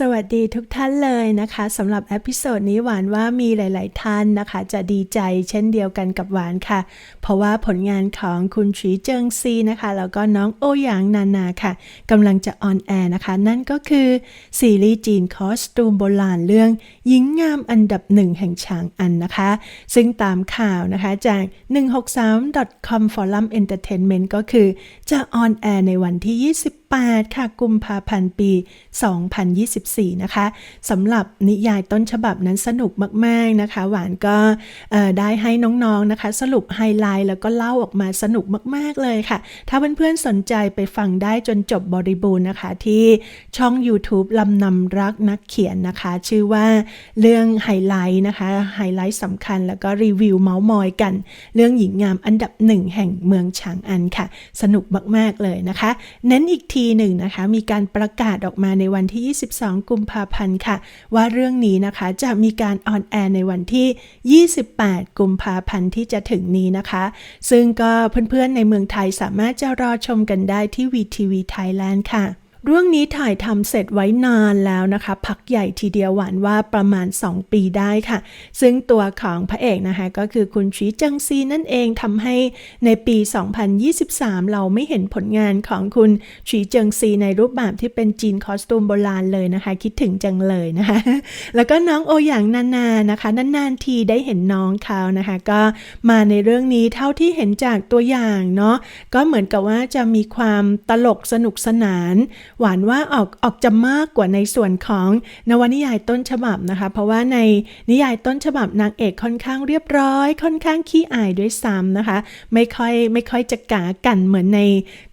สวัสดีทุกท่านเลยนะคะสำหรับเอพิโซดนี้หวานว่ามีหลาย ๆ ท่านนะคะ จะดีใจเช่นเดียวกันกับหวานค่ะ เพราะว่าผลงานของคุณฉีเจิงซีนะคะ แล้วก็น้องโอหยางนานาค่ะกำลังจะออนแอร์นะคะ นั่นก็คือ ซีรีส์จีนคอสตูมโบราณเรื่องหญิงงามอันดับหนึ่งแห่งฉางอันนะคะ ซึ่งตามข่าวนะคะจาก 163.com Forum Entertainment ก็คือจะออนแอร์ในวันที่28ค่ะกุมภาพันธ์ปี 2024 นะคะสำหรับนิยายต้นฉบับนั้นสนุกมาก ๆ นะคะ หวานก็ได้ให้น้อง ๆ นะคะ สรุปไฮไลท์แล้วก็เล่าออกมาสนุกมาก ๆ เลยค่ะ ถ้าเพื่อน ๆ สนใจไปฟังได้จนจบบริบูรณ์นะคะ ที่ช่อง YouTube ลำนำรักนักเขียนนะคะ ชื่อว่าเรื่องไฮไลท์นะคะไฮไลท์สำคัญแล้วก็รีวิวเมาส์มอยกัน เรื่องหญิงงามอันดับหนึ่งแห่งเมืองฉางอันค่ะ สนุกมาก ๆ เลยนะคะ เน้นอีกทีทีหนึ่งนะคะ มีการประกาศออกมาในวันที่ 22 กุมภาพันธ์ค่ะ ว่าเรื่องนี้นะคะจะมีการออนแอร์ในวันที่ 28 กุมภาพันธ์ที่จะถึงนี้นะคะ ซึ่งก็เพื่อนๆในเมืองไทยสามารถจะรอชมกันได้ที่ VTV Thailand ค่ะ เรื่องนี้ถ่ายทำเสร็จไว้นานแล้วนะคะ พักใหญ่ทีเดียวหวานว่าประมาณ 2 ปีได้ค่ะ ซึ่งตัวของพระเอกนะคะก็คือคุณชีจิงซีนั่นเองทำให้ในปี 2023 เราไม่เห็นผลงานของคุณชีจิงซีในรูปแบบที่เป็นจีนคอสตูมโบราณเลยนะคะ คิดถึงจังเลยนะคะ แล้วก็น้องโออย่างนานานะคะนานๆทีได้เห็นน้องเขานะคะ ก็มาในเรื่องนี้เท่าที่เห็นจากตัวอย่างเนาะก็เหมือนกับว่าจะมีความตลกสนุกสนานหวานว่าออกออกจะมากกว่าในส่วนของนวนิยายต้นฉบับนะคะ เพราะว่าในนิยายต้นฉบับนางเอกค่อนข้างเรียบร้อย ค่อนข้างขี้อายด้วยซ้ำนะคะ ไม่ค่อยไม่ค่อยจะกากันเหมือนใน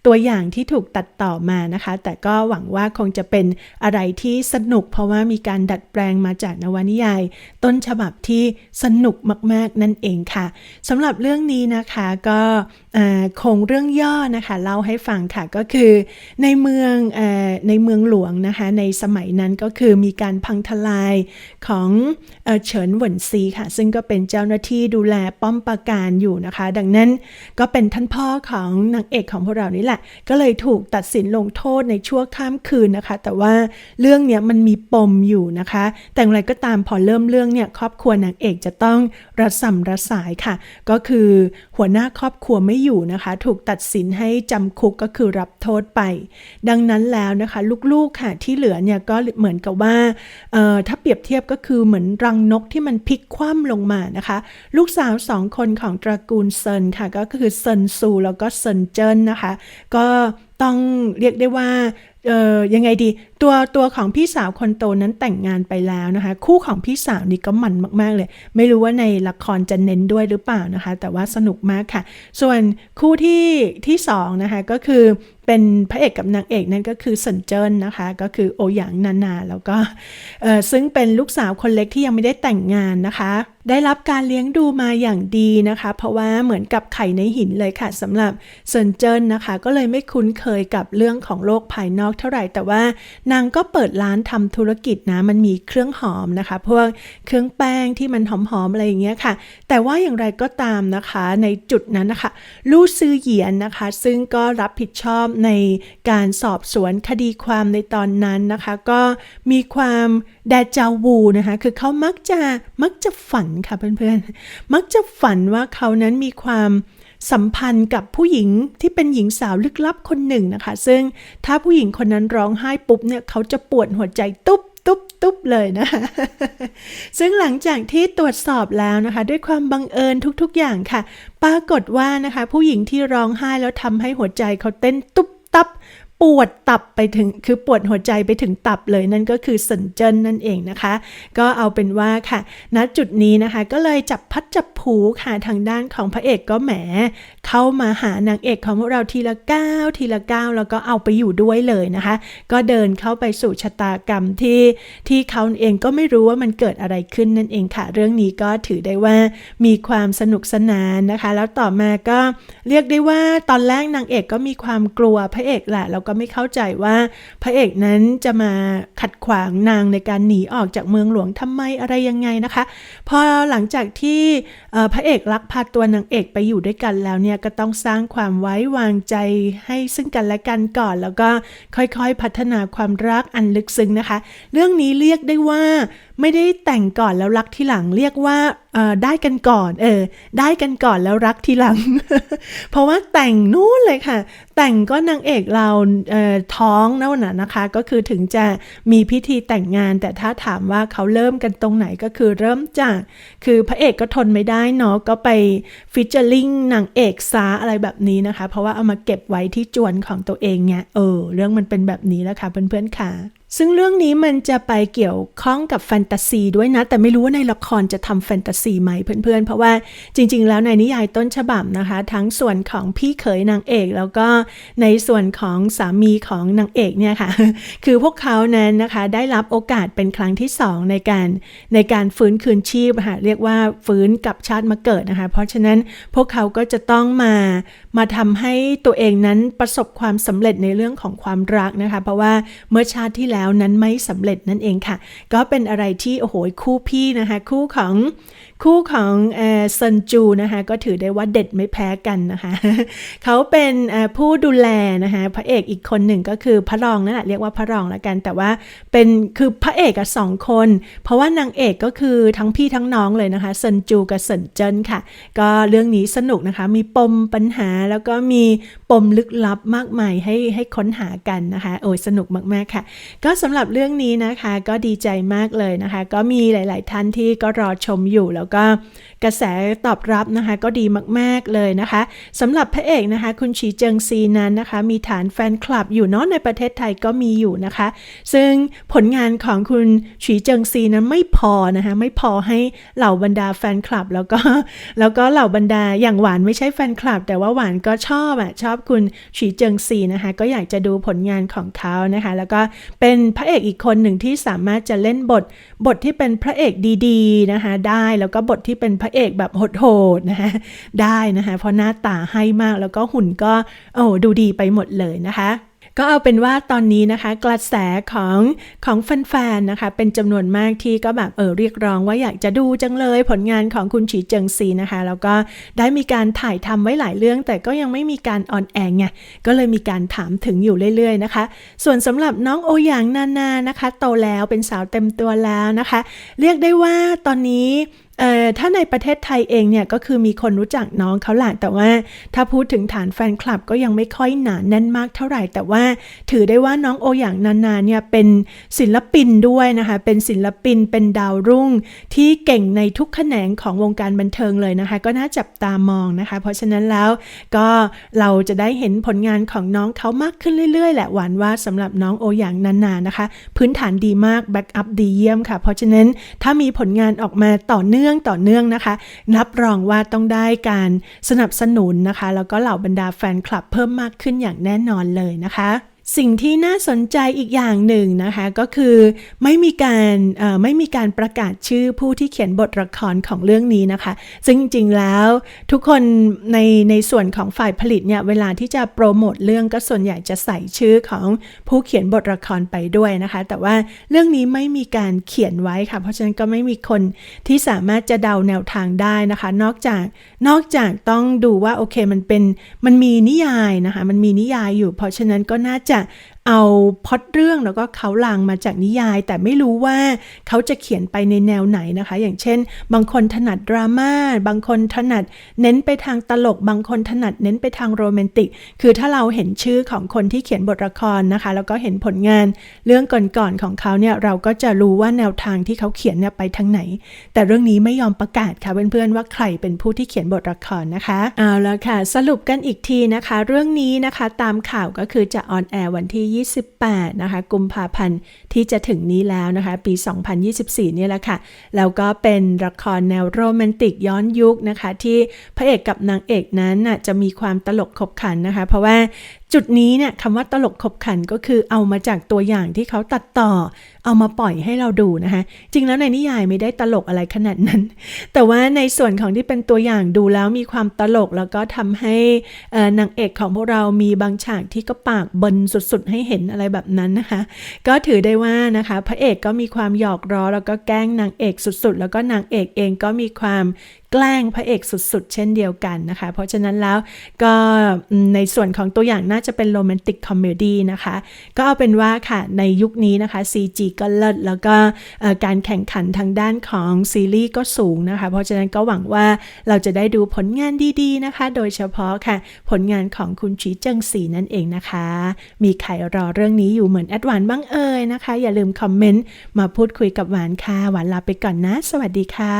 ตัวอย่างที่ถูกตัดต่อมานะคะ แต่ก็หวังว่าคงจะเป็นอะไรที่สนุก เพราะว่ามีการดัดแปลงมาจากนวนิยาย ต้นฉบับที่สนุกมาก ๆ นั่นเองค่ะสำหรับเรื่องนี้นะคะก็คงเรื่องย่อนะคะเล่าให้ฟังค่ะก็คือในเมืองอในเมืองหลวงนะคะในสมัยนั้นก็คือมีการพังทลายของเอเฉินหวนซีค่ะ ซึ่งก็เป็นเจ้าหน้าที่ดูแลป้อมปราการอยู่นะคะ ดังนั้นก็เป็นท่านพ่อของนางเอกของพวกเรานี่แหละ ก็เลยถูกตัดสินลงโทษในชั่วข้ามคืนนะคะ แต่ว่าเรื่องเนี้ยมันมีปมอยู่นะคะ แต่อย่างไรก็ตามพอเริ่มเรื่องเนี่ยครอบครัวนางเอกจะต้องระสำระสายค่ะ ก็คือหัวหน้าครอบครัวไม่อยู่นะคะ ถูกตัดสินให้จำคุกก็คือรับโทษไป ดังนั้นแล้วนะคะ ลูกๆค่ะที่เหลือเนี่ยก็เหมือนกับว่าถ้าเปรียบเทียบก็คือเหมือนรังนกที่มันพลิกคว่ำลงมานะคะ ลูกสาวสองคนของตระกูลเซินค่ะ ก็คือเซินซูแล้วก็เซินเจิ้นนะคะ ก็ต้องเรียกได้ว่าเออยังไงดีตัวตัวของพี่สาวคนโตนั้นแต่งงานไปแล้วนะคะ คู่ของพี่สาวนี่ก็มันมากๆเลย ไม่รู้ว่าในละครจะเน้นด้วยหรือเปล่านะคะ แต่ว่าสนุกมากค่ะ ส่วนคู่ที่ที่สองนะคะก็คือเป็นพระเอกกับนางเอกนั่นก็คือเซินเจิ้นนะคะ ก็คือโอหยางนานา แล้วก็ซึ่งเป็นลูกสาวคนเล็กที่ยังไม่ได้แต่งงานนะคะ ได้รับการเลี้ยงดูมาอย่างดีนะคะ เพราะว่าเหมือนกับไข่ในหินเลยค่ะสำหรับเซินเจิ้นนะคะ ก็เลยไม่คุ้นเคยกับเรื่องของโลกภายนอกเท่าไหร่ แต่ว่านางก็เปิดร้านทำธุรกิจนะ มันมีเครื่องหอมนะคะ พวกเครื่องแป้งที่มันหอมๆอะไรอย่างเงี้ยค่ะ แต่ว่าอย่างไรก็ตามนะคะในจุดนั้นนะคะ ลู่ซือเหยียนนะคะ ซึ่งก็รับผิดชอบในการสอบสวนคดีความในตอนนั้นนะคะ ก็มีความแดจาวูนะคะคือเขามักจะมักจะฝันค่ะเพื่อนๆ มักจะฝันว่าเขานั้นมีความสัมพันธ์กับผู้หญิงที่เป็นหญิงสาวลึกลับคนหนึ่งนะคะ ซึ่งถ้าผู้หญิงคนนั้นร้องไห้ปุ๊บเนี่ยเขาจะปวดหัวใจตุ๊บ ตุ๊บเลยนะคะซึ่งหลังจากที่ตรวจสอบแล้วนะคะ ด้วยความบังเอิญทุกๆอย่างค่ะ ปรากฏว่านะคะ ผู้หญิงที่ร้องไห้แล้วทำให้หัวใจเขาเต้นตุ๊บตับ ปวดตับไปถึงคือปวดหัวใจไปถึงตับเลยนั่นก็คือสันเจิ้นนั่นเองนะคะ ก็เอาเป็นว่าค่ะณจุดนี้นะคะก็เลยจับพัดจับผูค่ะทางด้านของพระเอกก็แหม เข้ามาหานางเอกของพวกเราทีละก้าวทีละก้าวแล้วก็เอาไปอยู่ด้วยเลยนะคะ ก็เดินเข้าไปสู่ชะตากรรมที่ที่เขาเองก็ไม่รู้ว่ามันเกิดอะไรขึ้นนั่นเองค่ะ เรื่องนี้ก็ถือได้ว่ามีความสนุกสนานนะคะ แล้วต่อมาก็เรียกได้ว่าตอนแรกนางเอกก็มีความกลัวพระเอกแหละแล้วก็ก็ไม่เข้าใจว่า พระเอกนั้นจะมาขัดขวางนางในการหนีออกจากเมืองหลวงทำไมอะไรยังไงนะคะ พอหลังจากที่พระเอกลักพาตัวนางเอกไปอยู่ด้วยกันแล้วเนี่ยก็ต้องสร้างความไว้วางใจให้ซึ่งกันและกันก่อน แล้วก็ค่อยๆพัฒนาความรักอันลึกซึ้งนะคะ เรื่องนี้เรียกได้ว่าไม่ได้แต่งก่อนแล้วรักที่หลังเรียกว่า ได้กันก่อน เออ ได้กันก่อนแล้วรักทีหลัง เพราะว่าแต่งนู่นเลยค่ะ แต่งก็นางเอกเราเออท้องนั่นน่ะนะคะ ก็คือถึงจะมีพิธีแต่งงาน แต่ถ้าถามว่าเขาเริ่มกันตรงไหนก็คือเริ่มจาก คือพระเอกก็ทนไม่ได้เนาะ ก็ไปฟิชเจอร์ลิงนางเอกซาอะไรแบบนี้นะคะ เพราะว่าเอามาเก็บไว้ที่จวนของตัวเองไงเออ เรื่องมันเป็นแบบนี้แล้วค่ะเพื่อนๆค่ะ ซึ่งเรื่องนี้มันจะไปเกี่ยวข้องกับแฟนตาซีด้วยนะ แต่ไม่รู้ว่าในละครจะทำแฟนตาซีไหมเพื่อนๆ เพราะว่าจริง ๆ แล้วในนิยายต้นฉบับนะคะ ทั้งส่วนของพี่เขยนางเอก แล้วก็ในส่วนของสามีของนางเอกเนี่ยค่ะ คือพวกเขานั้นนะคะได้รับโอกาสเป็นครั้งที่สองในการในการฟื้นคืนชีพค่ะเรียกว่าฟื้นกลับชาติมาเกิดนะคะ เพราะฉะนั้นพวกเขาก็จะต้องมามาทำให้ตัวเองนั้นประสบความสำเร็จในเรื่องของความรักนะคะ เพราะว่าเมื่อชาติที่แล้วแล้วนั้นไม่สำเร็จนั่นเองค่ะ ก็เป็นอะไรที่โอ้โหคู่พี่นะคะ คู่ของ คู่ของเอ่อซันจูนะคะก็ถือได้ว่าเด็ดไม่แพ้กันนะคะเขาเป็นผู้ดูแลนะคะพระเอกอีกคนหนึ่งก็คือพระรองนั่นแหละเรียกว่าพระรองละกัน แต่ว่าเป็นคือพระเอกกับสองคน เพราะว่านางเอกก็คือทั้งพี่ทั้งน้องเลยนะคะซันจูกับเซินเจิ้นค่ะ ก็เรื่องนี้สนุกนะคะมีปมปัญหาแล้วก็มีปมลึกลับมากมายให้ให้ค้นหากันนะคะโอ้ยสนุกมากๆค่ะ ก็สำหรับเรื่องนี้นะคะก็ดีใจมากเลยนะคะ ก็มีหลาย ๆ ท่านที่ก็รอชมอยู่แล้วก็กระแสตอบรับนะคะก็ดีมาก ๆ เลยนะคะสำหรับพระเอกนะคะ คุณฉีเจิงซีนั้นนะคะ มีฐานแฟนคลับอยู่เนาะในประเทศไทยก็มีอยู่นะคะ ซึ่งผลงานของคุณฉีเจิงซีนั้นไม่พอนะคะไม่พอให้เหล่าบรรดาแฟนคลับแล้วก็แล้วก็เหล่าบรรดาอย่างหวานไม่ใช่แฟนคลับ แต่ว่าหวานก็ชอบอะชอบคุณฉีเจิงซีนะคะก็อยากจะดูผลงานของเขานะคะ แล้วก็เป็นพระเอกอีกคนหนึ่งที่สามารถจะเล่นบทบทที่เป็นพระเอกดี ๆนะคะ ได้แล้วก็บทที่เป็นพระเอกแบบโหดๆนะคะได้นะคะเพราะหน้าตาให้มากแล้วก็หุ่นก็โอ้ดูดีไปหมดเลยนะคะก็เอาเป็นว่าตอนนี้นะคะ กระแสของของแฟนๆนะคะ เป็นจำนวนมากที่ก็แบบเออเรียกร้องว่าอยากจะดูจังเลยผลงานของคุณฉีเจิงซีนะคะ แล้วก็ได้มีการถ่ายทำไว้หลายเรื่อง แต่ก็ยังไม่มีการออนแอร์ไงก็เลยมีการถามถึงอยู่เรื่อยๆนะคะ ส่วนสำหรับน้องโอหยางนานานะคะ โตแล้วเป็นสาวเต็มตัวแล้วนะคะ เรียกได้ว่าตอนนี้ถ้าในประเทศไทยเองเนี่ยก็คือมีคนรู้จักน้องเขาแหละแต่ว่า ถ้าพูดถึงฐานแฟนคลับก็ยังไม่ค่อยหนาแน่นมากเท่าไหร่ แต่ว่าถือได้ว่าน้องโออย่างนานาเนี่ยเป็นศิลปินด้วยนะคะ เป็นศิลปินเป็นดาวรุ่ง ที่เก่งในทุกแขนงของวงการบันเทิงเลยนะคะ ก็น่าจับตามองนะคะ เพราะฉะนั้นแล้วก็เราจะได้เห็นผลงานของน้องเขามากขึ้นเรื่อยๆแหละหวานว่าสำหรับน้องโออย่างนานานะคะ พื้นฐานดีมากแบ็กอัพดีเยี่ยมค่ะ เพราะฉะนั้นถ้ามีผลงานออกมาต่อเนื่องต่อเนื่องนะคะรับรองว่าต้องได้การสนับสนุนนะคะ แล้วก็เหล่าบรรดาแฟนคลับเพิ่มมากขึ้นอย่างแน่นอนเลยนะคะ สิ่งที่น่าสนใจอีกอย่างหนึ่งนะคะก็คือไม่มีการไม่มีการประกาศชื่อผู้ที่เขียนบทละครของเรื่องนี้นะคะ ซึ่งจริงๆแล้วทุกคนในในส่วนของฝ่ายผลิตเนี่ยเวลาที่จะโปรโมทเรื่องก็ส่วนใหญ่จะใส่ชื่อของผู้เขียนบทละครไปด้วยนะคะ แต่ว่าเรื่องนี้ไม่มีการเขียนไว้ค่ะ เพราะฉะนั้นก็ไม่มีคนที่สามารถจะเดาแนวทางได้นะคะ นอกจากนอกจากต้องดูว่าโอเคมันเป็นมันมีนิยายนะคะมันมีนิยายอยู่ เพราะฉะนั้นก็น่าจะ看 เอาพอดเรื่องแล้วก็เขาลางมาจากนิยาย แต่ไม่รู้ว่าเขาจะเขียนไปในแนวไหนนะคะ อย่างเช่น บางคนถนัดดราม่าบางคนถนัดเน้นไปทางตลก บางคนถนัดเน้นไปทางโรแมนติก คือถ้าเราเห็นชื่อของคนที่เขียนบทละครนะคะ แล้วก็เห็นผลงานเรื่องก่อนๆของเขาเนี่ยเราก็จะรู้ว่าแนวทางที่เขาเขียนเนี่ยไปทางไหน แต่เรื่องนี้ไม่ยอมประกาศค่ะเพื่อนๆว่าใครเป็นผู้ที่เขียนบทละครนะคะเอาล้วค่ะ สรุปกันอีกทีนะคะ เรื่องนี้นะคะตามข่าวก็คือจะออนแอร์วันที่28นะคะกุมภาพันธ์ที่จะถึงนี้แล้วนะคะปี 2024เนี่ยแหละค่ะแล้วก็เป็นละครแนวโรแมนติกย้อนยุคนะคะที่พระเอกกับนางเอกนั้นน่ะจะมีความตลกขบขันนะคะเพราะว่าจุดนี้เนี่ยคำว่าตลกขบขันก็คือเอามาจากตัวอย่างที่เขาตัดต่อ เอามาปล่อยให้เราดูนะคะจริงแล้วในนิยายไม่ได้ตลกอะไรขนาดนั้น แต่ว่าในส่วนของที่เป็นตัวอย่างดูแล้วมีความตลกแล้วก็ทำให้นางเอกของพวกเรามีบางฉากที่ก็ปากเบนสุดๆให้เห็นอะไรแบบนั้นนะคะ ก็ถือได้ว่านะคะ พระเอกก็มีความหยอกล้อแล้วก็แกล้งนางเอกสุดๆ แล้วก็นางเอกเองก็มีความ แกล้งพระเอกสุดๆ เช่นเดียวกันนะคะ เพราะฉะนั้นแล้วก็ในส่วนของตัวอย่างน่าจะเป็นโรแมนติกคอมเมดี้นะคะ ก็เอาเป็นว่าค่ะในยุคนี้นะคะ CG ก็เลิศแล้วก็การแข่งขันทางด้านของซีรีส์ก็สูงนะคะ เพราะฉะนั้นก็หวังว่าเราจะได้ดูผลงานดีๆนะคะ โดยเฉพาะค่ะ ผลงานของคุณชีเจิงสีนั่นเองนะคะ มีใครรอเรื่องนี้อยู่เหมือนแอดวานบ้างเอ่ยนะคะ อย่าลืมคอมเมนต์มาพูดคุยกับหวานค่ะ หวานลาไปก่อนนะ สวัสดีค่ะ